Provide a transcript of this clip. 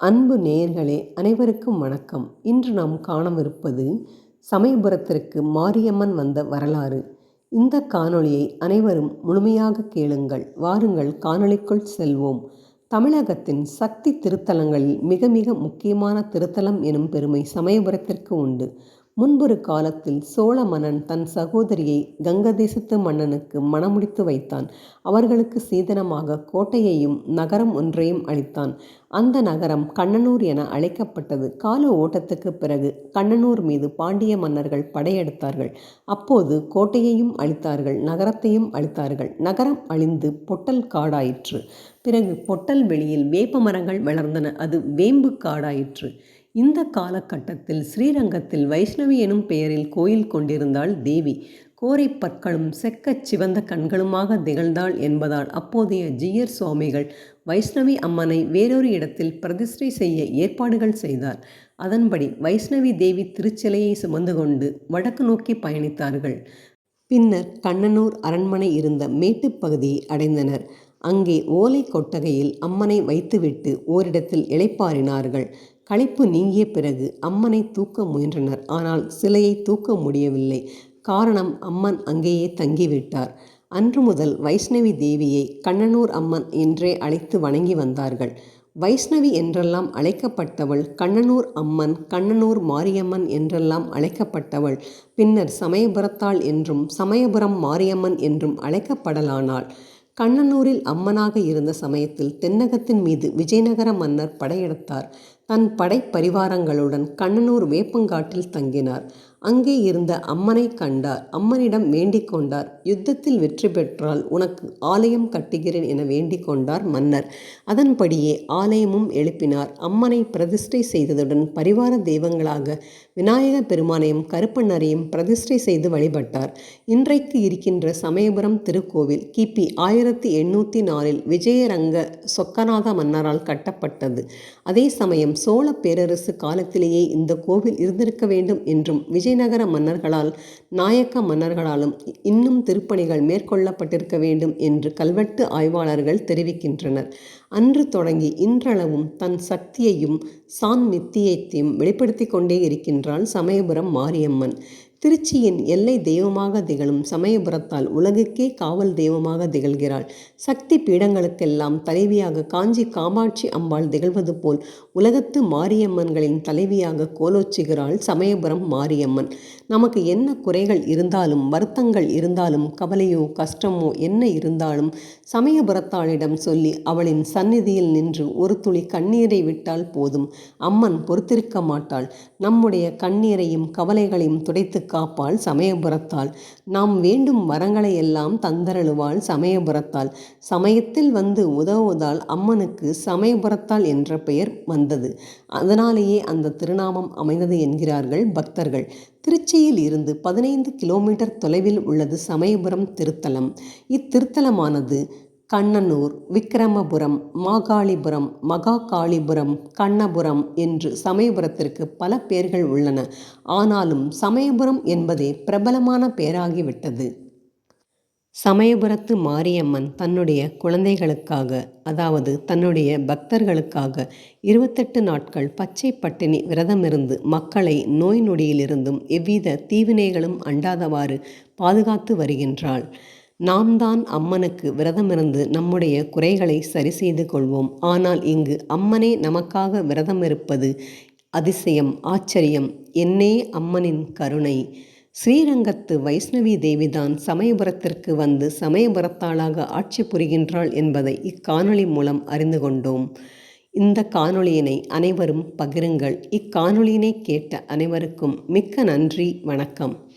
அன்பு நேயர்களே அனைவருக்கும் வணக்கம். இன்று நாம் காணவிருப்பது சமயபுரத்திற்கு மாரியம்மன் வந்த வரலாறு. இந்த காணொளியை அனைவரும் முழுமையாக கேளுங்கள். வாருங்கள் காணொளிக்குள் செல்வோம். தமிழகத்தின் சக்தி திருத்தலங்களில் மிக மிக முக்கியமான திருத்தலம் எனும் பெருமை சமயபுரத்திற்கு உண்டு. முன்பொரு காலத்தில் சோழ மன்னன் தன் சகோதரியை கங்கதேசத்து மன்னனுக்கு மணமுடித்து வைத்தான். அவர்களுக்கு சீதனமாக கோட்டையையும் நகரம் ஒன்றையும் அளித்தான். அந்த நகரம் கண்ணனூர் என அழைக்கப்பட்டது. கால ஓட்டத்துக்கு பிறகு கண்ணனூர் மீது பாண்டிய மன்னர்கள் படையெடுத்தார்கள். அப்போது கோட்டையையும் அழித்தார்கள் நகரத்தையும் அழித்தார்கள் நகரம் அழிந்து பொட்டல் காடாயிற்று. பிறகு பொட்டல் வெளியில் வேப்ப மரங்கள் வளர்ந்தன. அது வேம்பு காடாயிற்று. இந்த காலகட்டத்தில் ஸ்ரீரங்கத்தில் வைஷ்ணவி எனும் பெயரில் கோயில் கொண்டிருந்தாள் தேவி. கோரை பற்களும் செக்கச் சிவந்த கண்களுமாக திகழ்ந்தாள் என்பதால் அப்போதைய ஜியர் சுவாமிகள் வைஷ்ணவி அம்மனை வேறொரு இடத்தில் பிரதிஷ்டை செய்ய ஏற்பாடுகள் செய்தார். அதன்படி வைஷ்ணவி தேவி திருச்சிலையை சுமந்து கொண்டு வடக்கு நோக்கி பயணித்தார்கள். பின்னர் கண்ணனூர் அரண்மனை இருந்த மேட்டுப் பகுதியை அடைந்தனர். அங்கே ஓலை கொட்டகையில் அம்மனை வைத்துவிட்டு ஓரிடத்தில் இளைப்பாறினார்கள். களைப்பு நீங்கிய பிறகு அம்மனை தூக்க முயன்றனர். ஆனால் சிலையை தூக்க முடியவில்லை. காரணம் அம்மன் அங்கேயே தங்கிவிட்டார். அன்று முதல் வைஷ்ணவி தேவியை கண்ணனூர் அம்மன் என்றே அழைத்து வணங்கி வந்தார்கள். வைஷ்ணவி என்றெல்லாம் அழைக்கப்பட்டவள் கண்ணனூர் அம்மன் கண்ணனூர் மாரியம்மன் என்றெல்லாம் அழைக்கப்பட்டவள். பின்னர் சமயபுரத்தாள் என்றும் சமயபுரம் மாரியம்மன் என்றும் அழைக்கப்படலானாள். கண்ணனூரில் அம்மனாக இருந்த சமயத்தில் தென்னகத்தின் மீது விஜயநகர மன்னர் படையெடுத்தார். தன் படைப்பரிவாரங்களுடன் கண்ணனூர் வேப்பங்காட்டில் தங்கினார். அங்கே இருந்த அம்மனை கண்டார். அம்மனிடம் வேண்டிக் கொண்டார். யுத்தத்தில் வெற்றி பெற்றால் உனக்கு ஆலயம் கட்டுகிறேன் என வேண்டிக் கொண்டார் மன்னர். அதன்படியே ஆலயமும் எழுப்பினார். அம்மனை பிரதிஷ்டை செய்ததுடன் பரிவார தெய்வங்களாக விநாயக பெருமானையும் கருப்பண்ணரையும் பிரதிஷ்டை செய்து வழிபட்டார். இன்றைக்கு இருக்கின்ற சமயபுரம் திருக்கோவில் கிபி ஆயிரத்தி எண்ணூற்றி நாலில் விஜயரங்க சொக்கநாத மன்னரால் கட்டப்பட்டது. அதே சமயம் சோழ பேரரசு காலத்திலேயே இந்த கோவில் இருந்திருக்க வேண்டும் என்றும் விஜயநகர மன்னர்களால் நாயக்க மன்னர்களாலும் இன்னும் திருப்பணிகள் மேற்கொள்ளப்பட்டிருக்க வேண்டும் என்று கல்வெட்டு ஆய்வாளர்கள் தெரிவிக்கின்றனர். அன்று தொடங்கி இன்றளவும் தன் சக்தியையும் சான் நித்தியத்தையும் வெளிப்படுத்தி கொண்டே இருக்கின்றாள் சமயபுரம் மாரியம்மன். திருச்சியின் எல்லை தெய்வமாக திகழும் சமயபுரத்தால் உலகுக்கே காவல் தெய்வமாக திகழ்கிறாள். சக்தி பீடங்களுக்கெல்லாம் தலைவியாக காஞ்சி காமாட்சி அம்பாள் திகழ்வது போல் உலகத்து மாரியம்மன்களின் தலைவியாக கோலோச்சுகிறாள் சமயபுரம் மாரியம்மன். நமக்கு என்ன குறைகள் இருந்தாலும் வருத்தங்கள் இருந்தாலும் கவலையோ கஷ்டமோ என்ன இருந்தாலும் சமயபுரத்தாளிடம் சொல்லி அவளின் சந்நிதியில் நின்று ஒரு துளி கண்ணீரை விட்டால் போதும். அம்மன் பொறுத்திருக்க மாட்டாள். நம்முடைய கண்ணீரையும் கவலைகளையும் துடைத்து காப்பாள் சமயபுரத்தாள். நாம் வேண்டும் வரங்களை எல்லாம் தந்தரழுவாள் சமயபுரத்தாள். சமயத்தில் வந்து உதவுவதால் அம்மனுக்கு சமயபுரத்தாள் என்ற பெயர் வந்தது. அதனாலேயே அந்த திருநாமம் அமைந்தது என்கிறார்கள் பக்தர்கள். திருச்சியில் இருந்து பதினைந்து கிலோமீட்டர் தொலைவில் உள்ளது சமயபுரம் திருத்தலம். இத்திருத்தலமானது கண்ணனூர் விக்கிரமபுரம் மாகாளிபுரம் மகாகாளிபுரம் கண்ணபுரம் என்று சமயபுரத்திற்கு பல பெயர்கள் உள்ளன. ஆனாலும் சமயபுரம் என்பதே பிரபலமான பெயராகிவிட்டது சமயபுரத்து மாரியம்மன் தன்னுடைய குழந்தைகளுக்காக அதாவது தன்னுடைய பக்தர்களுக்காக இருபத்தெட்டு நாட்கள் பச்சை பட்டினி விரதமிருந்து மக்களை நோய் நொடியிலிருந்தும் எவ்வித தீவினைகளும் அண்டாதவாறு பாதுகாத்து வருகின்றாள். நாம் தான் அம்மனுக்கு விரதமிருந்து நம்முடைய குறைகளை சரி செய்து கொள்வோம். ஆனால் இங்கு அம்மனே நமக்காக விரதமிருப்பது அதிசயம் ஆச்சரியம். என்னே அம்மனின் கருணை. ஸ்ரீரங்கத்து வைஷ்ணவி தேவிதான் சமயபுரத்திற்கு வந்து சமயபுரத்தாளாக ஆட்சி புரிகின்றாள் என்பதை இக்காணொளி மூலம் அறிந்து கொண்டோம். இந்த காணொளியினை அனைவரும் பகிருங்கள். இக்காணொளியினை கேட்ட அனைவருக்கும் மிக்க நன்றி வணக்கம்.